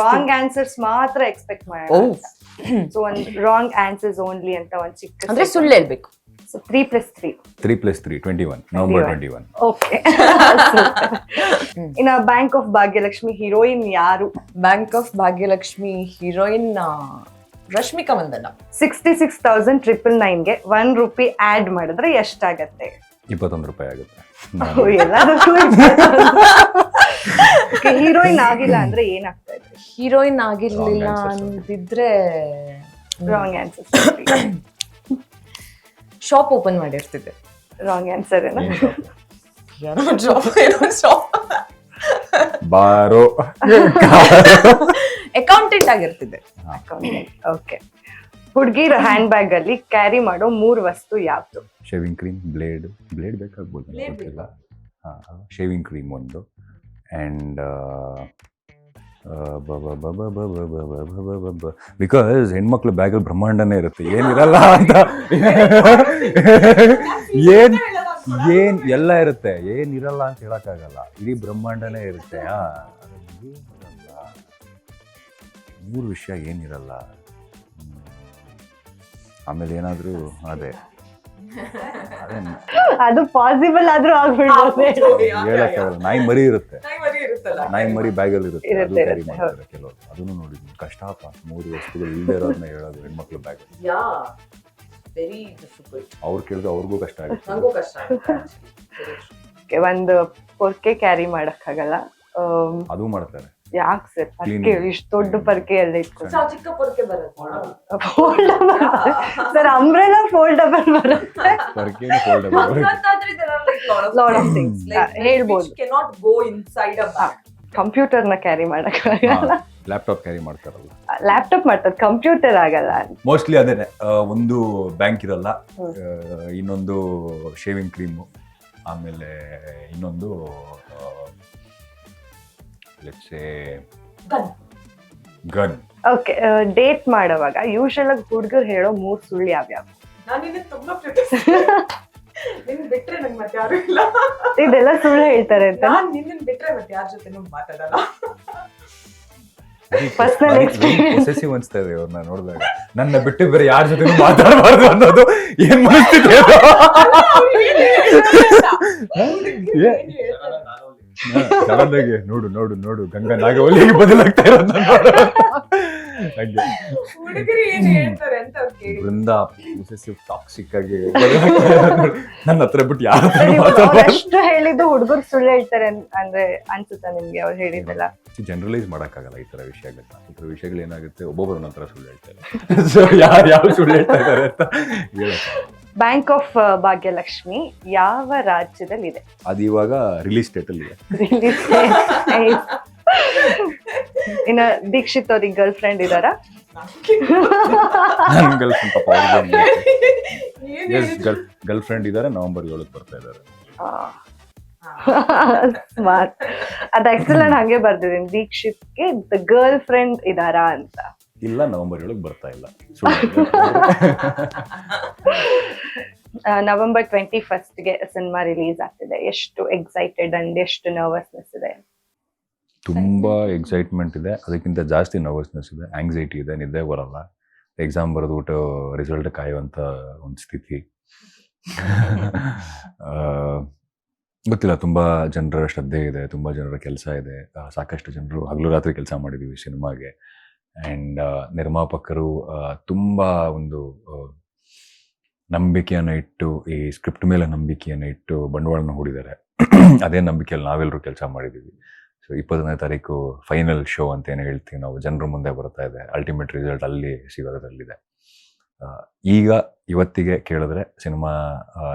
Wrong answers ಮಾತ್ರ expect ಮಾಡಿ ಮಾಡೋಣ ಸೊ ಒಂದ್ ರಾಂಗ್ ಆನ್ಸರ್ಸ್ ಓನ್ಲಿ ಅಂತ ಒಂದ್ ಚಿಕ್ಕ ಅಂದ್ರೆ ಸುಳ್ಳು ಹೇಳ್ಬೇಕು. Three plus three three plus three twenty one November twenty one okay ಇನ್ನ ಬ್ಯಾಂಕ್ ಆಫ್ ಭಾಗ್ಯಲಕ್ಷ್ಮಿ ಹೀರೋಯಿನ್ ಯಾರು? Bank of Bhagyalakshmi heroine Rashmika Mandanna. Sixty six thousand triple ನೈನ್ಗೆ one rupee add ಮಾಡಿದ್ರೆ ಎಷ್ಟಾಗತ್ತೆ? ಇಪ್ಪತ್ತೊಂದು ರೂಪಾಯಿ ಆಗುತ್ತೆ. ಓ, ಎಲ್ಲದಕ್ಕೂ ಹೀರೋಯಿನ್ ಆಗಿಲ್ಲ ಅಂದ್ರೆ ಏನಾಗ್ತಾ ಇದೆ? ಹೀರೋಯಿನ್ ಆಗಿರ್ಲಿಲ್ಲ ಅಂತಿದ್ರೆ ಅಂದಿದ್ರೆ ರಾಂಗ್ ಆನ್ಸರ್ ಶಾಪ್ ಓಪನ್ ಮಾಡಿರ್ತಿದ್ದೆ. ರಾಂಗ್ ಆನ್ಸರ್ ಏನೋ? ಬಾರೋ. ಅಕೌಂಟೆಂಟ್ ಆಗಿರ್ತಿದ್ದೆ. ಓಕೆ ಹುಡುಗಿರ ಹ್ಯಾಂಡ್ ಬ್ಯಾಗ್ ಅಲ್ಲಿ ಕ್ಯಾರಿ ಮಾಡೋ ಮೂರ್ ವಸ್ತು ಯಾವ್ದು? ಶೇವಿಂಗ್ ಕ್ರೀಮ್ ಬ್ಲೇಡ್ ಬ್ಲೇಡ್ ಬೇಕಾಗ್ಬೋದು. ಶೇವಿಂಗ್ ಕ್ರೀಮ್ ಒಂದು. ಆ್ಯಂಡ್ ಬಿಕಾಸ್ ಹೆಣ್ಮಕ್ಳು ಬ್ಯಾಗಲ್ಲಿ ಬ್ರಹ್ಮಾಂಡನೇ ಇರುತ್ತೆ ಏನಿರಲ್ಲ ಅಂತ ಏನ್ ಏನ್ ಎಲ್ಲ ಇರುತ್ತೆ ಏನಿರಲ್ಲ ಅಂತ ಹೇಳಕ್ಕಾಗಲ್ಲ ಇಡೀ ಬ್ರಹ್ಮಾಂಡನೇ ಇರುತ್ತೆ ಮೂರು ವಿಷಯ ಏನಿರಲ್ಲ. ಆಮೇಲೆ ಏನಾದರೂ ಅದೇ ಅದೇ ಅದು ಪಾಸಿಬಲ್ ಆದ್ರೂ ಆಗ್ಬಿಡ್ಬೋದು ಹೇಳಕ್ಕಾಗಲ್ಲ ನಾಯಿ ಮರಿ ಇರುತ್ತೆ ನಾಯಿ ಮರಿ ಬ್ಯಾಗಲ್ಲಿ ಇರುತ್ತೆ. ಅದು ಇರುತ್ತೆ, ಕ್ಯಾರಿ ಇರುತ್ತೆ, ಮಾಡ್ತಾರೆ ಕೆಲವರು. ಅದನ್ನು ನೋಡಿದ್ದೀನಿ ಕಷ್ಟಪ ಮೂರು ವಸ್ತುಗಳು ಇಲ್ಲದೆ ಇರೋದನ್ನ ಹೇಳೋದು ಹೆಣ್ಮಕ್ಳು ಬ್ಯಾಗ್ ವೆರಿ ಡಿಫಿಕಲ್ಟ್ ಅವ್ರು ಕೇಳಿದ್ರೆ ಅವ್ರಿಗೂ ಕಷ್ಟ ಆಗುತ್ತೆ. ನಂಗೂ ಕಷ್ಟ ಆಗುತ್ತೆ ಒಂದು ಪೊರ್ಕೆ ಕ್ಯಾರಿ ಮಾಡಕ್ಕಾಗಲ್ಲ. ಅದು ಮಾಡ್ತಾರೆ. ಯಾಕೆ ಸರ್. ಪರ್ಕೆ ಇಷ್ಟು ದೊಡ್ಡ ಪರ್ಕೆ ಎಲ್ಲ ಇಟ್ಕೊಂಡು ಚಿಕ್ಕ ಪೊರಕೆ ಬರುತ್ತೆ ಫೋಲ್ಡಬಲ್ ಸರ್ ಅಂಬ್ರೆಲಾ ಫೋಲ್ಡಬಲ್ ಬರುತ್ತೆ. ಪರ್ಕೆನೂ foldable. Lot of things. ಆ, ಹೇಳ್ಬೋದು. Cannot go inside a bag ಕಂಪ್ಯೂಟರ್ನ carry ಮಾಡಕ್ ಲ್ಯಾಪ್ಟಾಪ್ ಕ್ಯಾರಿ ಮಾಡ್ತಾರಲ್ಲ. ಲ್ಯಾಪ್ಟಾಪ್ ಮಾಡ್ತಾರೆ. ಕಂಪ್ಯೂಟರ್ ಆಗಲ್ಲ. ಮೋಸ್ಟ್ಲಿ ಅದೇನೆ ಒಂದು ಬ್ಯಾಂಕ್ ಇರಲ್ಲ. ಇನ್ನೊಂದು ಶೇವಿಂಗ್ ಕ್ರೀಮು ಆಮೇಲೆ ಇನ್ನೊಂದು let's say gun okay date ಮಾಡುವಾಗ ಯೂಶಲ್ ಆಗಿ ಹುಡುಗರು ಹೇಳೋ ಮೂರ್ ಸುಳ್ಳು ಯಾವ್ಯಾವ? ನಾನು ನಿನ್ನ ತುಂಬಾ ನಿನ್ ಬಿಟ್ರೆ ನಂಗೆ ಮತ್ತೆ ಯಾರು ಇಲ್ಲ. ಇದೆಲ್ಲ ಸುಳ್ಳು ಹೇಳ್ತಾರೆ ಅಂತ? ನಾನು ನಿನ್ನ ಬಿಟ್ರೆ ಮತ್ತೆ ಯಾರ ಜೊತೆನೂ ಮಾತಾಡಲ್ಲ. experience. ಪೊಸೆಸಿವ್ ಅನ್ಸ್ತಾ ಇದೆ ಅವ್ರನ್ನ ನೋಡಿದಾಗ. ನನ್ನ ಬಿಟ್ಟು ಬೇರೆ ಯಾರ ಜೊತೆ ಮಾತಾಡಬಾರ್ದು ಅನ್ನೋದು ಏನ್ ಮನಸ್ಥಿತಿ Sudden ನೋಡು ನೋಡು ನೋಡು ಗಂಗಾ ನಾಗವಲ್ಲಿಗೆ ಬದಲಾಗ್ತಾ ಇರೋದು ನೋಡು. ಹಂಗೆ. ಹುಡುಗರು ಏನ್ ಹೇಳ್ತಾರೆ ಅಂತ ಅವ್ರು ಕೇಳಿ. ಬೃಂದ ಪೊಸೆಸಿವ್ ಟಾಕ್ಸಿಕ್ ಆಗಿ ಬದಲಾಗ್ತಾ ಇರೋದ್ ನೋಡು. ನನ್ನ ಹತ್ರ ಬಿಟ್ಟು ಯಾರ ಹತ್ರ ಹೇಳಿದ್ದು ಹುಡುಗರು ಸುಳ್ಳು ಹೇಳ್ತಾರೆ ಅನ್- ಅಂದ್ರೆ ಅನ್ಸುತ್ತಾ ನಿಮ್ಗೆ ಅವ್ರು ಹೇಳಿದ್ದೆಲ್ಲ? ಜನರಲೈಸ್ ಮಾಡಕ್ಕಾಗಲ್ಲ ಈ ತರ ವಿಷಯಗಳನ್ನ. ಈ ತರ ವಿಷಯಗಳು ಏನಾಗುತ್ತೆ ಒಬ್ಬೊಬ್ಬರು ನಂತರ ಸುಳ್ಳು ಹೇಳ್ತಾರೆ ಸೊ ಯಾರು ಯಾವ ಸುಳ್ಳು ಹೇಳ್ತಾ ಇದ್ದಾರೆ ಅಂತ ಹೇಳಕ್ಕಾಗಲ್ಲ. ಬ್ಯಾಂಕ್ ಆಫ್ ಭಾಗ್ಯಲಕ್ಷ್ಮಿ ಯಾವ ರಾಜ್ಯದಲ್ಲಿ ಇದೆ ಅದು ಇವಾಗ ರಿಲೀಸ್ ಡೇಟ್ ಅಲ್ಲಿ ಇದೆ. ಇನ್ನ ದೀಕ್ಷಿತ್ ಅವ್ರಿಗೆ ಗರ್ಲ್ ಫ್ರೆಂಡ್ ಇದಾರ ನನ್ನ ಗರ್ಲ್ ಫ್ರೆಂಡ್ ಪಾಪ ಅವ್ರಿಗೆ ಏನ್ ಎಸ್ ಹೇಳಿದ್ರು? ಗರ್ಲ್ ಗರ್ಲ್ ಫ್ರೆಂಡ್ ಇದ್ದಾರೆ ನವೆಂಬರ್ ಏಳಕ್ಕೆ ಬರ್ತಾ ಇದ್ದಾರೆ. ಸ್ಮಾರ್ಟ್ ಅದ್ ಆಕ್ಚುಲ್ ನಾನು ಹಂಗೆ ಬರ್ದಿದ್ದೀನಿ. ದೀಕ್ಷಿತ್ಗೆ ಗರ್ಲ್ ಫ್ರೆಂಡ್ ಇದಾರಾ ಅಂತ. ಇಲ್ಲ ನವೆಂಬರ್ ಏಳಕ್ಕೆ ಬರ್ತಾ ಇಲ್ಲ. ನವೆಂಬರ್ ಟ್ವೆಂಟಿ ಫಸ್ಟ್ಗೆ ಸಿನಿಮಾ ರಿಲೀಸ್ ಆಗ್ತಿದೆ. ಎಷ್ಟು ಎಕ್ಸೈಟೆಡ್ ಅಂಡ್ ಎಷ್ಟು ನರ್ವಸ್ನೆಸ್ ಇದೆ? ತುಂಬ ಎಕ್ಸೈಟ್ಮೆಂಟ್ ಇದೆ. ಅದಕ್ಕಿಂತ ಜಾಸ್ತಿ ನರ್ವಸ್ನೆಸ್ ಇದೆ. ಆಂಗ್ಸೈಟಿ ಇದೆ. ನಿದ್ದೆ ಬರಲ್ಲ. ಎಕ್ಸಾಮ್ ಬರೆದ್ಬಿಟ್ಟು ರಿಸಲ್ಟ್ ಕಾಯುವಂತ ಒಂದು ಸ್ಥಿತಿ. ಗೊತ್ತಿಲ್ಲ ತುಂಬ ಜನರ ಶ್ರದ್ಧೆ ಇದೆ. ತುಂಬ ಜನರ ಕೆಲಸ ಇದೆ. ಸಾಕಷ್ಟು ಜನರು ಹಗಲು ರಾತ್ರಿ ಕೆಲಸ ಮಾಡಿದ್ದೀವಿ ಸಿನಿಮಾಗೆ. ಆ್ಯಂಡ್ ನಿರ್ಮಾಪಕರು ತುಂಬ ಒಂದು ನಂಬಿಕೆಯನ್ನು ಇಟ್ಟು, ಈ ಸ್ಕ್ರಿಪ್ಟ್ ಮೇಲೆ ನಂಬಿಕೆಯನ್ನು ಇಟ್ಟು ಬಂಡವಾಳನ ಹೂಡಿದ್ದಾರೆ. ಅದೇ ನಂಬಿಕೆಯಲ್ಲಿ ನಾವೆಲ್ಲರೂ ಕೆಲಸ ಮಾಡಿದ್ದೀವಿ. ಸೊ ಇಪ್ಪತ್ತನೇ ತಾರೀಕು ಫೈನಲ್ ಶೋ ಅಂತ ಏನು ಹೇಳ್ತೀವಿ ನಾವು. ಜನರ ಮುಂದೆ ಬರ್ತಾ ಇದೆ. ಅಲ್ಟಿಮೇಟ್ ರಿಸಲ್ಟ್ ಅಲ್ಲಿ ಸಿಗೋದ್ರಲ್ಲಿದೆ ಈಗ ಇವತ್ತಿಗೆ ಕೇಳಿದ್ರೆ ಸಿನಿಮಾ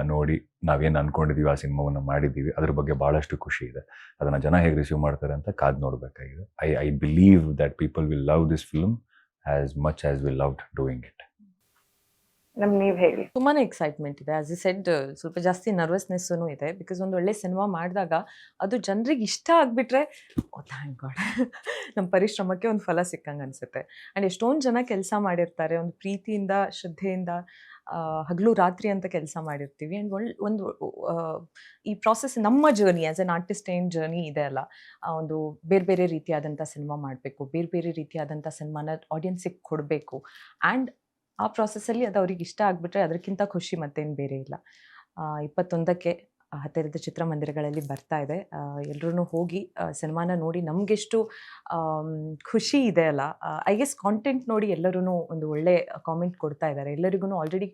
ನೋಡಿ ನಾವೇನು ಅಂದ್ಕೊಂಡಿದ್ದೀವಿ ಆ ಸಿನಿಮಾವನ್ನು ಮಾಡಿದ್ದೀವಿ ಅದ್ರ ಬಗ್ಗೆ ಬಹಳಷ್ಟು ಖುಷಿ ಇದೆ. ಅದನ್ನ ಜನ ಹೇಗೆ ರಿಸೀವ್ ಮಾಡ್ತಾರೆ ಅಂತ ಕಾದು ನೋಡಬೇಕಾಗಿದೆ. I I believe that people will love this film as much as will loved doing it ನಮ್ ನೀವು ಹೇಳಿ. ತುಂಬಾನೇ ಎಕ್ಸೈಟ್ಮೆಂಟ್ ಇದೆ. ಆಸ್ ಇ ಸೆಡ್ ಸ್ವಲ್ಪ ಜಾಸ್ತಿ ನರ್ವಸ್ನೆಸ್ಸೂ ಇದೆ. ಬಿಕಾಸ್ ಒಂದು ಒಳ್ಳೆ ಸಿನಿಮಾ ಮಾಡಿದಾಗ ಅದು ಜನರಿಗೆ ಇಷ್ಟ ಆಗಿಬಿಟ್ರೆ, ಓ ಥ್ಯಾಂಕ್ ಗಾಡ್ ನಮ್ಮ ಪರಿಶ್ರಮಕ್ಕೆ ಒಂದು ಫಲ ಸಿಕ್ಕಂಗೆ ಅನ್ಸುತ್ತೆ. ಆ್ಯಂಡ್ ಎಷ್ಟೊಂದು ಜನ ಕೆಲಸ ಮಾಡಿರ್ತಾರೆ. ಒಂದು ಪ್ರೀತಿಯಿಂದ, ಶ್ರದ್ಧೆಯಿಂದ ಹಗಲು ರಾತ್ರಿ ಅಂತ ಕೆಲಸ ಮಾಡಿರ್ತೀವಿ. ಆ್ಯಂಡ್ ಒಳ್, ಒಂದು ಈ ಪ್ರಾಸೆಸ್ ನಮ್ಮ ಜರ್ನಿ ಆ್ಯಸ್ ಎನ್ ಆರ್ಟಿಸ್ಟ್ ಏನು ಜರ್ನಿ ಇದೆ ಅಲ್ಲ. ಒಂದು ಬೇರೆ ಬೇರೆ ರೀತಿಯಾದಂಥ ಸಿನಿಮಾ ಮಾಡಬೇಕು. ಬೇರೆ ಬೇರೆ ರೀತಿಯಾದಂಥ ಸಿನಿಮಾನ ಆಡಿಯನ್ಸಿಗೆ ಕೊಡಬೇಕು. ಆ್ಯಂಡ್ ಆ ಪ್ರಾಸೆಸ್ಸಲ್ಲಿ ಅದು ಅವ್ರಿಗೆ ಇಷ್ಟ ಆಗಿಬಿಟ್ರೆ ಅದಕ್ಕಿಂತ ಖುಷಿ ಮತ್ತೇನು ಬೇರೆ ಇಲ್ಲ. ಇಪ್ಪತ್ತೊಂದಕ್ಕೆ ಹತ್ತಿರದ ಚಿತ್ರಮಂದಿರಗಳಲ್ಲಿ ಬರ್ತಾ ಇದೆ. ಎಲ್ಲರೂ ಹೋಗಿ ಸಿನಿಮಾನ ನೋಡಿ ನಮಗೆಷ್ಟು ಖುಷಿ ಇದೆ ಅಲ್ಲ. ಐ ಗೆಸ್ ಕಾಂಟೆಂಟ್ ನೋಡಿ ಎಲ್ಲರೂ ಒಂದು ಒಳ್ಳೆ ಕಾಮೆಂಟ್ ಕೊಡ್ತಾ ಇದ್ದಾರೆ. ಎಲ್ಲರಿಗೂ ಆಲ್ರೆಡಿ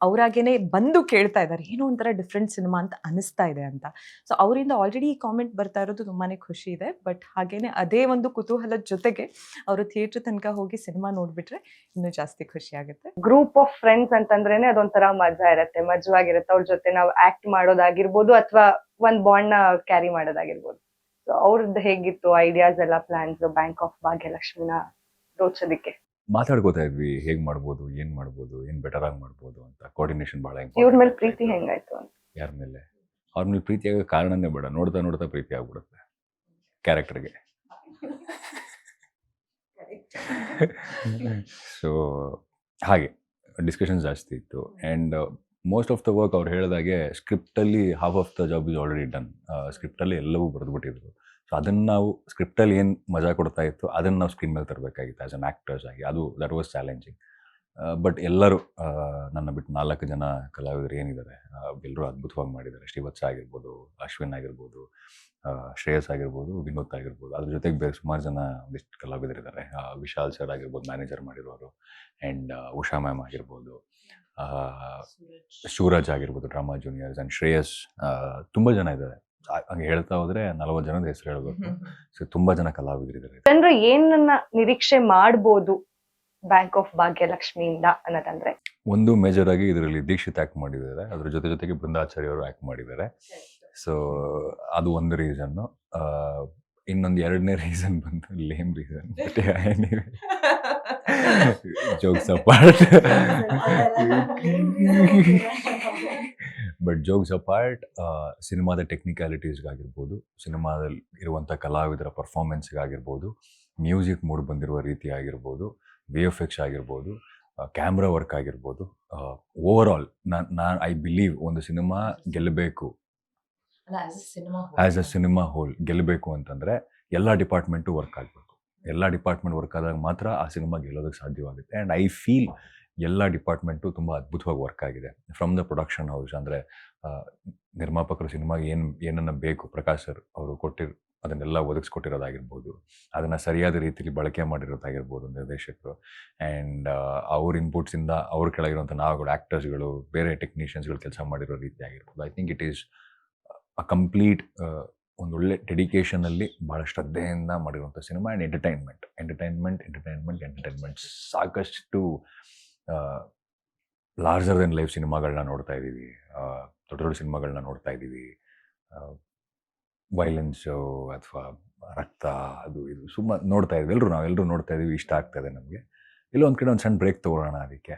ಅವರಾಗೇನೆ ಬಂದು ಕೇಳ್ತಾ ಇದ್ದಾರೆ, ಏನೋ ಒಂಥರ ಡಿಫ್ರೆಂಟ್ ಸಿನಿಮಾ ಅಂತ ಅನಿಸ್ತಾ ಇದೆ ಅಂತ. ಸೊ ಅವರಿಂದ ಆಲ್ರೆಡಿ ಈ ಕಾಮೆಂಟ್ ಬರ್ತಾ ಇರೋದು ತುಂಬಾ ಖುಷಿ ಇದೆ. ಬಟ್ ಹಾಗೇನೆ ಅದೇ ಒಂದು ಕುತೂಹಲದ ಜೊತೆಗೆ ಅವರು ಥಿಯೇಟರ್ ತನಕ ಹೋಗಿ ಸಿನಿಮಾ ನೋಡ್ಬಿಟ್ರೆ ಇನ್ನೂ ಜಾಸ್ತಿ ಖುಷಿ ಆಗುತ್ತೆ. ಗ್ರೂಪ್ ಆಫ್ ಫ್ರೆಂಡ್ಸ್ ಅಂತಂದ್ರೇನೆ ಅದೊಂಥರ ಮಜಾ ಇರುತ್ತೆ. ಮಜವಾಗಿರುತ್ತೆ. ಅವ್ರ ಜೊತೆ ನಾವು ಆಕ್ಟ್ ಮಾಡೋದಾಗಿರ್ಬೋದು ಅಥವಾ ಒಂದ್ ಬಾಂಡ್ನ ಕ್ಯಾರಿ ಮಾಡೋದಾಗಿರ್ಬೋದು. ಸೊ ಅವ್ರದ್ದು ಹೇಗಿತ್ತು ಐಡಿಯಾಸ್ ಎಲ್ಲ ಪ್ಲಾನ್ಸ್ ಬ್ಯಾಂಕ್ ಆಫ್ ಭಾಗ್ಯಲಕ್ಷ್ಮಿನ ರೋಚೋದಿಕ್ಕೆ ಮಾತಾಡ್ಕೋತಾ ಇದ್ವಿ ಹೇಗ್ ಮಾಡ್ಬೋದು ಏನ್ ಮಾಡ್ಬೋದು ಏನ್ ಬೆಟರ್ ಆಗಿ ಮಾಡ್ಬೋದು ಅಂತ ಕೋಆರ್ಡಿನೇಷನ್ ಬಹಳ ಇವ್ರ ಮೇಲೆ ಪ್ರೀತಿ ಹೆಂಗಾಯ್ತು ಅಂತ. ಯಾರ ಮೇಲೆ? ಅವ್ರ ಮೇಲೆ ಪ್ರೀತಿ ಆಗೋ ಕಾರಣನೇ ಬೇಡ. ನೋಡ್ತಾ ನೋಡ್ತಾ ಪ್ರೀತಿ ಆಗ್ಬಿಡುತ್ತೆ ಕ್ಯಾರೆಕ್ಟರ್ಗೆ ಸೊ ಹಾಗೆ ಡಿಸ್ಕಷನ್ ಜಾಸ್ತಿ ಇತ್ತು. And most of the work ಅವ್ರು ಹೇಳಿದಾಗೆ ಸ್ಕ್ರಿಪ್ಟಲ್ಲಿ half of the job is already done ಸ್ಕ್ರಿಪ್ಟಲ್ಲಿ ಎಲ್ಲವೂ ಬರೆದ್ಬಿಟ್ಟಿದ್ರು ಸೊ ಅದನ್ನು ನಾವು ಸ್ಕ್ರಿಪ್ಟಲ್ಲಿ ಏನು ಮಜಾ ಕೊಡ್ತಾ ಇತ್ತು ಅದನ್ನು ನಾವು ಸ್ಕ್ರೀನ್ ಮೇಲೆ ತರಬೇಕಾಗಿತ್ತು ಆ್ಯಸ್ ಅನ್ ಆ್ಯಕ್ಟರ್ಸ್ ಆಗಿ. ಅದು ದಟ್ ವಾಸ್ ಚಾಲೆಂಜಿಂಗ್ ಬಟ್ ಎಲ್ಲರೂ ನನ್ನ ಬಿಟ್ಟು ನಾಲ್ಕು ಜನ ಕಲಾವಿದರು ಏನಿದ್ದಾರೆ ಎಲ್ಲರೂ ಅದ್ಭುತವಾಗಿ ಮಾಡಿದ್ದಾರೆ. ಶ್ರೀವತ್ಸ ಆಗಿರ್ಬೋದು ಅಶ್ವಿನ್ ಆಗಿರ್ಬೋದು ಶ್ರೇಯಸ್ ಆಗಿರ್ಬೋದು ವಿನೋದ್ ಆಗಿರ್ಬೋದು. ಅದ್ರ ಜೊತೆಗೆ ಬೇರೆ ಸುಮಾರು ಜನ ಒಂದಿಷ್ಟು ಕಲಾವಿದರಿದ್ದಾರೆ. ವಿಶಾಲ್ ಸರ್ ಆಗಿರ್ಬೋದು ಮ್ಯಾನೇಜರ್ ಮಾಡಿರೋರು. ಆ್ಯಂಡ್ ಉಷಾ ಮ್ಯಾಮ್ ಆಗಿರ್ಬೋದು ಸೂರಜ್. ಶಿವರಾಜ್ ಆಗಿರ್ಬೋದು ಡ್ರಾಮಾ ಜೂನಿಯರ್ಸ್ ಆ್ಯಂಡ್ ಶ್ರೇಯಸ್ ತುಂಬ ಜನ ಇದ್ದಾರೆ. ಹಂಗೆ ಹೇಳ್ತಾ ಹೋದ್ರೆ ನಲವತ್ತು ಜನದ ಹೆಸರು ಹೇಳ್ಬೇಕು. ಸೊ ತುಂಬಾ ಜನ ಕಲಾವಿದರಿದ್ದಾರೆ. ಜನರು ಏನನ್ನ ನಿರೀಕ್ಷೆ ಮಾಡಬಹುದು ಬ್ಯಾಂಕ್ ಆಫ್ ಭಾಗ್ಯಲಕ್ಷ್ಮಿಯಿಂದ ಅನ್ನೋದಂದ್ರೆ? ಒಂದು ಮೇಜರ್ ಆಗಿ ಇದರಲ್ಲಿ ದೀಕ್ಷಿತ್ ಆಕ್ಟ್ ಮಾಡಿದ್ದಾರೆ. ಅದ್ರ ಜೊತೆ ಜೊತೆಗೆ ಬೃಂದಾಚಾರ್ಯ ಅವರು ಆ್ಯಕ್ಟ್ ಮಾಡಿದ್ದಾರೆ. ಸೊ ಅದು ಒಂದು ರೀಸನ್ನು ಇನ್ನೊಂದು ಎರಡನೇ ರೀಸನ್ ಬಂತು lame reason jokes apart but jokes apart ಸಿನಿಮಾದ ಟೆಕ್ನಿಕ್ಯಾಲಿಟೀಸ್ಗಾಗಿರ್ಬೋದು ಸಿನಿಮಾದಲ್ಲಿ ಇರುವಂಥ ಕಲಾವಿದರ ಪರ್ಫಾರ್ಮೆನ್ಸ್ಗಾಗಿರ್ಬೋದು ಮ್ಯೂಸಿಕ್ ಮೂಡ್ ಬಂದಿರುವ ರೀತಿ ಆಗಿರ್ಬೋದು ವಿ ಎಫ್ ಎಕ್ಸ್ ಆಗಿರ್ಬೋದು ಕ್ಯಾಮ್ರಾ ವರ್ಕ್ ಆಗಿರ್ಬೋದು ಓವರ್ ಆಲ್ ನಾನು ನಾನು ಐ ಬಿಲೀವ್ ಒಂದು ಸಿನಿಮಾ ಗೆಲ್ಲಬೇಕು ಆ್ಯಸ್ ಅ ಸಿನಿಮಾ ಹೋಲ್ ಗೆಲ್ಲಬೇಕು ಅಂತಂದರೆ ಎಲ್ಲ ಡಿಪಾರ್ಟ್ಮೆಂಟು ವರ್ಕ್ ಆಗಬೇಕು. ಎಲ್ಲ ಡಿಪಾರ್ಟ್ಮೆಂಟ್ ವರ್ಕ್ ಆದಾಗ ಮಾತ್ರ ಆ ಸಿನಿಮಾ ಗೆಲ್ಲೋದಕ್ಕೆ ಸಾಧ್ಯವಾಗುತ್ತೆ. ಆ್ಯಂಡ್ ಐ ಫೀಲ್ ಎಲ್ಲ ಡಿಪಾರ್ಟ್ಮೆಂಟು ತುಂಬ ಅದ್ಭುತವಾಗಿ ವರ್ಕ್ ಆಗಿದೆ. ಫ್ರಮ್ ದ ಪ್ರೊಡಕ್ಷನ್ ಹೌಸ್ ಅಂದರೆ ನಿರ್ಮಾಪಕರು ಸಿನಿಮಾಗೆ ಏನು, ಏನನ್ನು ಬೇಕು, ಪ್ರಕಾಶ್ ಸರ್ ಅವರು ಕೊಟ್ಟಿರ್, ಅದನ್ನೆಲ್ಲ ಒದಗಿಸ್ಕೊಟ್ಟಿರೋದಾಗಿರ್ಬೋದು. ಅದನ್ನು ಸರಿಯಾದ ರೀತಿಯಲ್ಲಿ ಬಳಕೆ ಮಾಡಿರೋದಾಗಿರ್ಬೋದು ನಿರ್ದೇಶಕರು. ಆ್ಯಂಡ್ ಅವ್ರ ಇನ್ಪುಟ್ಸಿಂದ ಅವ್ರ ಕೆಳಗಿರುವಂಥ ನಾವುಗಳು ಆ್ಯಕ್ಟರ್ಸ್ಗಳು ಬೇರೆ ಟೆಕ್ನಿಷಿಯನ್ಸ್ಗಳು ಕೆಲಸ ಮಾಡಿರೋ ರೀತಿ ಆಗಿರ್ಬೋದು I think it is a complete ಒಂದು ಒಳ್ಳೆ ಡೆಡಿಕೇಶನಲ್ಲಿ ಭಾಳ ಶ್ರದ್ಧೆಯಿಂದ ಮಾಡಿರುವಂಥ cinema and entertainment entertainment entertainment entertainment ಸಾಕಷ್ಟು ಲಾರ್ಜರ್ ದೆನ್ ಲೈಫ್ ಸಿನಿಮಾಗಳನ್ನ ನೋಡ್ತಾ ಇದ್ದೀವಿ. ದೊಡ್ಡ ದೊಡ್ಡ ಸಿನಿಮಾಗಳನ್ನ ನೋಡ್ತಾ ಇದ್ದೀವಿ. ವೈಲೆನ್ಸು ಅಥವಾ ರಕ್ತ ಅದು ಇದು ಸುಮ್ಮ ನೋಡ್ತಾ ಇದ್ವಿ ಎಲ್ಲರೂ ನಾವೆಲ್ಲರೂ ನೋಡ್ತಾ ಇದ್ದೀವಿ. ಇಷ್ಟ ಆಗ್ತದೆ ನಮಗೆ. ಎಲ್ಲೋ ಒಂದು ಕಡೆ ಒಂದು ಸಣ್ಣ ಬ್ರೇಕ್ ತೊಗೊಳ್ಳೋಣ ಅದಕ್ಕೆ.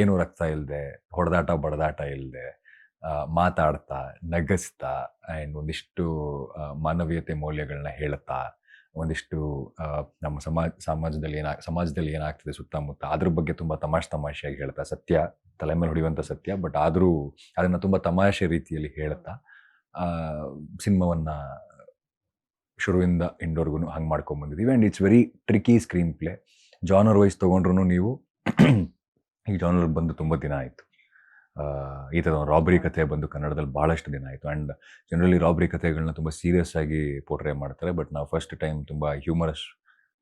ಏನು ರಕ್ತ ಇಲ್ಲದೆ ಹೊಡೆದಾಟ ಬಡದಾಟ ಇಲ್ಲದೆ ಮಾತಾಡ್ತಾ, ನಗಸ್ತಾ ಆ್ಯಂಡ್ ಒಂದಿಷ್ಟು ಮಾನವೀಯತೆ ಮೌಲ್ಯಗಳನ್ನ ಹೇಳ್ತಾ ಒಂದಿಷ್ಟು ನಮ್ಮ ಸಮಾಜ, ಸಮಾಜದಲ್ಲಿ ಏನ, ಸಮಾಜದಲ್ಲಿ ಏನಾಗ್ತದೆ ಸುತ್ತಮುತ್ತ, ಅದ್ರ ಬಗ್ಗೆ ತುಂಬ ತಮಾಷೆ ತಮಾಷೆಯಾಗಿ ಹೇಳ್ತಾ, ಸತ್ಯ ತಲೆ ಮೇಲೆ ಹೊಡೆಯುವಂಥ ಸತ್ಯ, ಬಟ್ ಆದರೂ ಅದನ್ನು ತುಂಬ ತಮಾಷೆ ರೀತಿಯಲ್ಲಿ ಹೇಳ್ತಾ ಸಿನಿಮಾವನ್ನು ಶುರುವಿಂದ ಇಂಡೋರ್ಗು ಹಂಗೆ ಮಾಡ್ಕೊಂಬಂದಿದ್ದೀವಿ and it's very tricky screenplay genre wise ತೊಗೊಂಡ್ರು ನೀವು, ಈ ಜಾನರ್ ಬಂದು ತುಂಬ ದಿನ ಆಯಿತು. ಈ ಥರ ರಾಬರಿ ಕಥೆ ಬಂದು ಕನ್ನಡದಲ್ಲಿ ಭಾಳಷ್ಟು ದಿನ ಆಯಿತು. ಆ್ಯಂಡ್ ಜನರಲಿ ರಾಬರಿ ಕಥೆಗಳನ್ನ ತುಂಬ ಸೀರಿಯಸ್ ಆಗಿ ಪೋರ್ಟ್ರೇ ಮಾಡ್ತಾರೆ. ಬಟ್ ನಾವು ಫಸ್ಟ್ ಟೈಮ್ ತುಂಬ ಹ್ಯೂಮರಸ್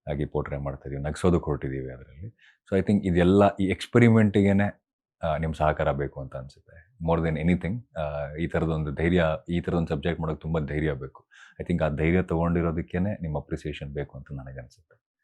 ಆಗಿ ಪೋರ್ಟ್ರೇ ಮಾಡ್ತಾ ಇದೀವಿ. ನಗ್ಸೋದಕ್ಕೆ ಹೊರಟಿದ್ದೀವಿ ಅದರಲ್ಲಿ. ಸೊ ಐ ಥಿಂಕ್ ಇದೆಲ್ಲ ಈ ಎಕ್ಸ್ಪೆರಿಮೆಂಟಿಗೆ ನಿಮ್ಮ ಸಹಕಾರ ಬೇಕು ಅಂತ ಅನಿಸುತ್ತೆ. ಮೋರ್ ದೆನ್ ಎನಿಥಿಂಗ್ ಈ ಥರದೊಂದು ಧೈರ್ಯ, ಈ ಥರದೊಂದು ಸಬ್ಜೆಕ್ಟ್ ಮಾಡೋಕ್ಕೆ ತುಂಬ ಧೈರ್ಯ ಬೇಕು. ಐ ಥಿಂಕ್ ಆ ಧೈರ್ಯ ತೊಗೊಂಡಿರೋದಕ್ಕೇ ನಿಮ್ಮ ಅಪ್ರಿಸಿಯೇಷನ್ ಬೇಕು ಅಂತ ನನಗೆ ಅನಿಸುತ್ತೆ